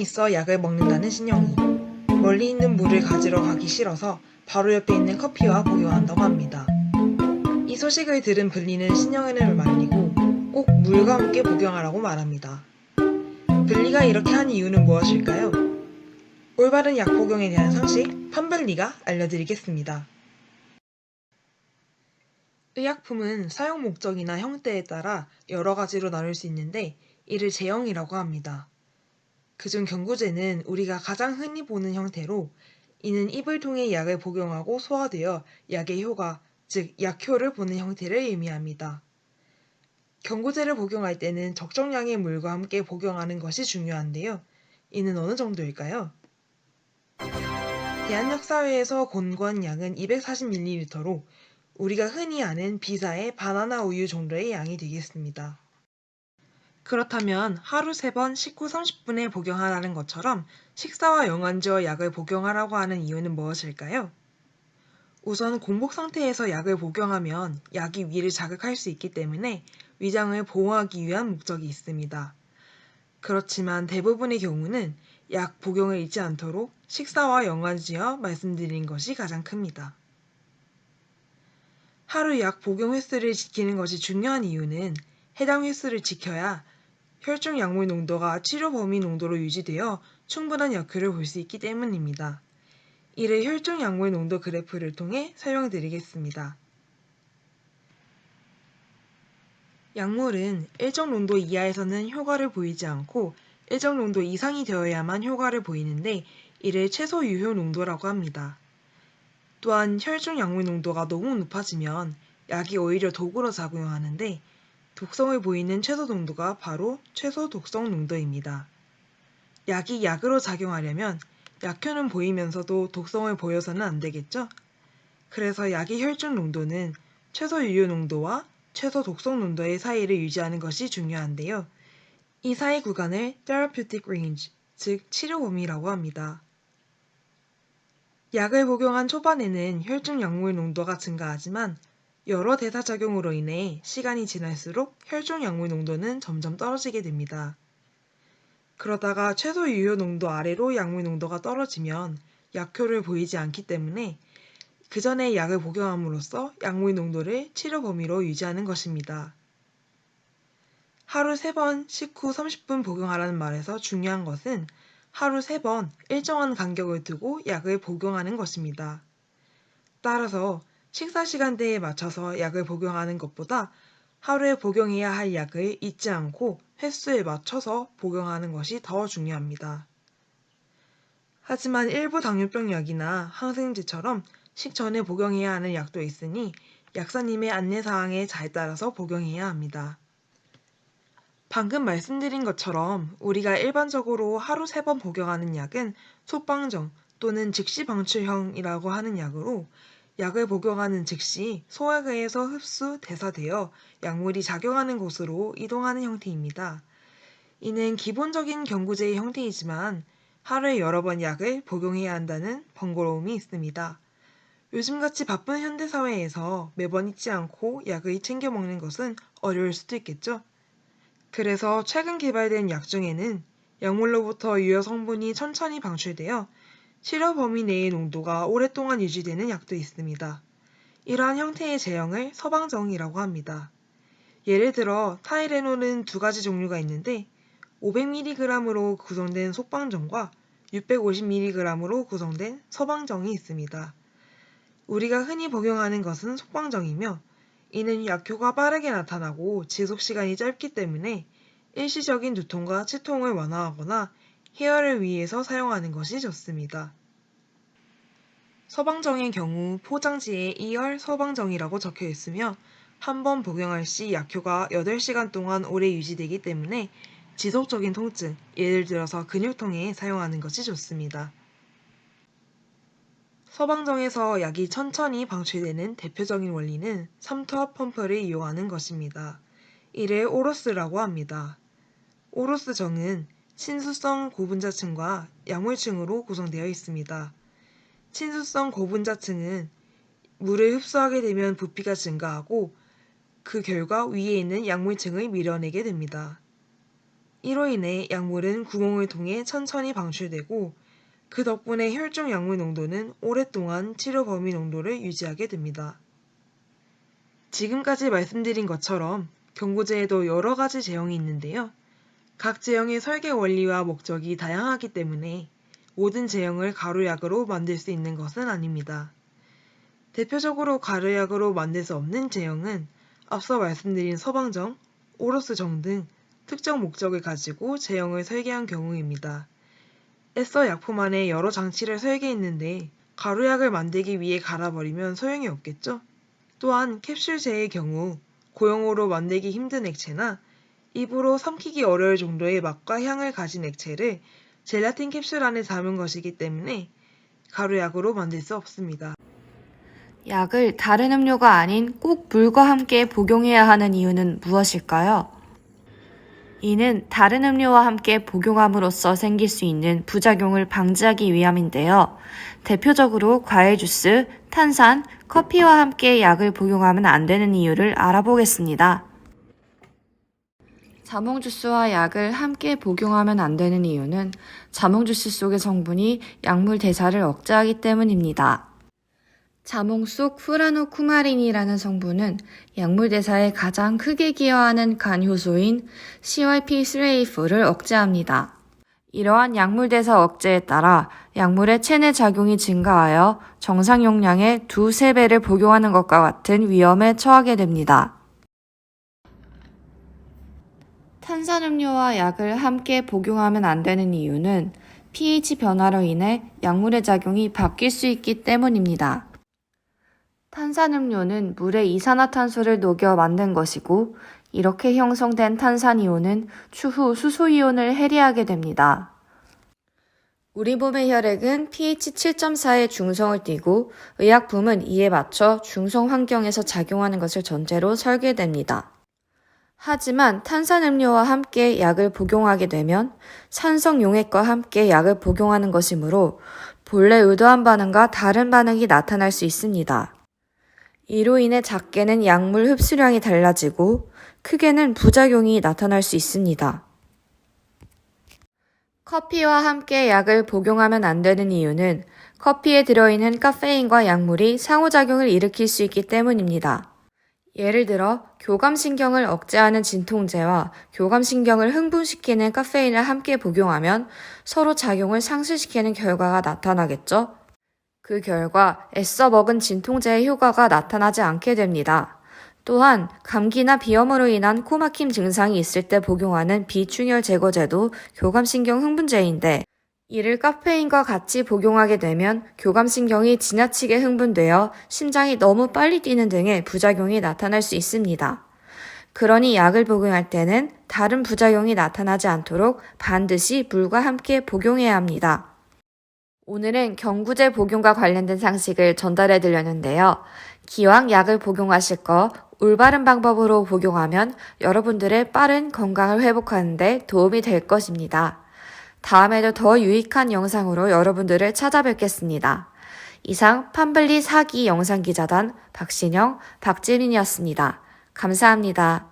있어 약을 먹는다는 신영이 멀리 있는 물을 가지러 가기 싫어서 바로 옆에 있는 커피와 복용한다고 합니다. 이 소식을 들은 블리는 신영이를 말리고 꼭 물과 함께 복용하라고 말합니다. 블리가 이렇게 한 이유는 무엇일까요? 올바른 약 복용에 대한 상식 판블리가 알려드리겠습니다. 의약품은 사용 목적이나 형태에 따라 여러 가지로 나눌 수 있는데 이를 제형이라고 합니다. 그중 경구제는 우리가 가장 흔히 보는 형태로 이는 입을 통해 약을 복용하고 소화되어 약의 효과, 즉 약효를 보는 형태를 의미합니다. 경구제를 복용할 때는 적정량의 물과 함께 복용하는 것이 중요한데요. 이는 어느 정도일까요? 대한역사회에서 권고한 양은 240ml로 우리가 흔히 아는 비사의 바나나 우유 정도의 양이 되겠습니다. 그렇다면 하루 3번 식후 30분에 복용하라는 것처럼 식사와 영양제와 약을 복용하라고 하는 이유는 무엇일까요? 우선 공복 상태에서 약을 복용하면 약이 위를 자극할 수 있기 때문에 위장을 보호하기 위한 목적이 있습니다. 그렇지만 대부분의 경우는 약 복용을 잊지 않도록 식사와 영양제와 말씀드린 것이 가장 큽니다. 하루 약 복용 횟수를 지키는 것이 중요한 이유는 해당 횟수를 지켜야 혈중 약물 농도가 치료 범위 농도로 유지되어 충분한 역효를 볼 수 있기 때문입니다. 이를 혈중 약물 농도 그래프를 통해 설명드리겠습니다. 약물은 일정 농도 이하에서는 효과를 보이지 않고 일정 농도 이상이 되어야만 효과를 보이는데 이를 최소 유효 농도라고 합니다. 또한 혈중 약물 농도가 너무 높아지면 약이 오히려 독으로 작용하는데 독성을 보이는 최소 농도가 바로 최소 독성 농도입니다. 약이 약으로 작용하려면 약효는 보이면서도 독성을 보여서는 안 되겠죠? 그래서 약의 혈중 농도는 최소 유효 농도와 최소 독성 농도의 사이를 유지하는 것이 중요한데요. 이 사이 구간을 therapeutic range, 즉 치료 범위라고 합니다. 약을 복용한 초반에는 혈중 약물 농도가 증가하지만 여러 대사작용으로 인해 시간이 지날수록 혈중 약물 농도는 점점 떨어지게 됩니다. 그러다가 최소 유효 농도 아래로 약물 농도가 떨어지면 약효를 보이지 않기 때문에 그 전에 약을 복용함으로써 약물 농도를 치료 범위로 유지하는 것입니다. 하루 3번 식후 30분 복용하라는 말에서 중요한 것은 하루 3번 일정한 간격을 두고 약을 복용하는 것입니다. 따라서 식사 시간대에 맞춰서 약을 복용하는 것보다 하루에 복용해야 할 약을 잊지 않고 횟수에 맞춰서 복용하는 것이 더 중요합니다. 하지만 일부 당뇨병 약이나 항생제처럼 식전에 복용해야 하는 약도 있으니 약사님의 안내사항에 잘 따라서 복용해야 합니다. 방금 말씀드린 것처럼 우리가 일반적으로 하루 세 번 복용하는 약은 소방정 또는 즉시 방출형이라고 하는 약으로 약을 복용하는 즉시 소화계에서 흡수, 대사되어 약물이 작용하는 곳으로 이동하는 형태입니다. 이는 기본적인 경구제의 형태이지만 하루에 여러 번 약을 복용해야 한다는 번거로움이 있습니다. 요즘같이 바쁜 현대사회에서 매번 잊지 않고 약을 챙겨 먹는 것은 어려울 수도 있겠죠. 그래서 최근 개발된 약 중에는 약물로부터 유효 성분이 천천히 방출되어 치료 범위 내의 농도가 오랫동안 유지되는 약도 있습니다. 이러한 형태의 제형을 서방정이라고 합니다. 예를 들어 타이레놀은 두 가지 종류가 있는데 500mg으로 구성된 속방정과 650mg으로 구성된 서방정이 있습니다. 우리가 흔히 복용하는 것은 속방정이며 이는 약효가 빠르게 나타나고 지속시간이 짧기 때문에 일시적인 두통과 치통을 완화하거나 해열을 위해서 사용하는 것이 좋습니다. 서방정의 경우 포장지에 2열 서방정이라고 적혀 있으며 한 번 복용할 시 약효가 8시간 동안 오래 유지되기 때문에 지속적인 통증, 예를 들어서 근육통에 사용하는 것이 좋습니다. 서방정에서 약이 천천히 방출되는 대표적인 원리는 삼투압 펌프를 이용하는 것입니다. 이를 오로스라고 합니다. 오로스 정은 친수성 고분자층과 약물층으로 구성되어 있습니다. 친수성 고분자층은 물을 흡수하게 되면 부피가 증가하고 그 결과 위에 있는 약물층을 밀어내게 됩니다. 이로 인해 약물은 구멍을 통해 천천히 방출되고 그 덕분에 혈중 약물 농도는 오랫동안 치료 범위 농도를 유지하게 됩니다. 지금까지 말씀드린 것처럼 경구제에도 여러 가지 제형이 있는데요. 각 제형의 설계 원리와 목적이 다양하기 때문에 모든 제형을 가루약으로 만들 수 있는 것은 아닙니다. 대표적으로 가루약으로 만들 수 없는 제형은 앞서 말씀드린 서방정, 오로스정 등 특정 목적을 가지고 제형을 설계한 경우입니다. 애써 약품 안에 여러 장치를 설계했는데 가루약을 만들기 위해 갈아버리면 소용이 없겠죠? 또한 캡슐제의 경우 고용으로 만들기 힘든 액체나 입으로 삼키기 어려울 정도의 맛과 향을 가진 액체를 젤라틴 캡슐 안에 담은 것이기 때문에 가루약으로 만들 수 없습니다. 약을 다른 음료가 아닌 꼭 물과 함께 복용해야 하는 이유는 무엇일까요? 이는 다른 음료와 함께 복용함으로써 생길 수 있는 부작용을 방지하기 위함인데요. 대표적으로 과일 주스, 탄산, 커피와 함께 약을 복용하면 안 되는 이유를 알아보겠습니다. 자몽 주스와 약을 함께 복용하면 안 되는 이유는 자몽 주스 속의 성분이 약물 대사를 억제하기 때문입니다. 자몽 속 후라노쿠마린이라는 성분은 약물 대사에 가장 크게 기여하는 간 효소인 CYP3A4를 억제합니다. 이러한 약물 대사 억제에 따라 약물의 체내 작용이 증가하여 정상 용량의 두세 배를 복용하는 것과 같은 위험에 처하게 됩니다. 탄산음료와 약을 함께 복용하면 안 되는 이유는 pH 변화로 인해 약물의 작용이 바뀔 수 있기 때문입니다. 탄산음료는 물에 이산화탄소를 녹여 만든 것이고 이렇게 형성된 탄산이온은 추후 수소이온을 해리하게 됩니다. 우리 몸의 혈액은 pH 7.4의 중성을 띠고 의약품은 이에 맞춰 중성 환경에서 작용하는 것을 전제로 설계됩니다. 하지만 탄산음료와 함께 약을 복용하게 되면 산성용액과 함께 약을 복용하는 것이므로 본래 의도한 반응과 다른 반응이 나타날 수 있습니다. 이로 인해 작게는 약물 흡수량이 달라지고 크게는 부작용이 나타날 수 있습니다. 커피와 함께 약을 복용하면 안 되는 이유는 커피에 들어있는 카페인과 약물이 상호작용을 일으킬 수 있기 때문입니다. 예를 들어 교감신경을 억제하는 진통제와 교감신경을 흥분시키는 카페인을 함께 복용하면 서로 작용을 상실시키는 결과가 나타나겠죠? 그 결과 애써 먹은 진통제의 효과가 나타나지 않게 됩니다. 또한 감기나 비염으로 인한 코막힘 증상이 있을 때 복용하는 비충혈 제거제도 교감신경 흥분제인데 이를 카페인과 같이 복용하게 되면 교감신경이 지나치게 흥분되어 심장이 너무 빨리 뛰는 등의 부작용이 나타날 수 있습니다. 그러니 약을 복용할 때는 다른 부작용이 나타나지 않도록 반드시 물과 함께 복용해야 합니다. 오늘은 경구제 복용과 관련된 상식을 전달해 드렸는데요. 기왕 약을 복용하실 거 올바른 방법으로 복용하면 여러분들의 빠른 건강을 회복하는데 도움이 될 것입니다. 다음에도 더 유익한 영상으로 여러분들을 찾아뵙겠습니다. 이상 판블리 사기 영상기자단 박신영, 박지민이었습니다. 감사합니다.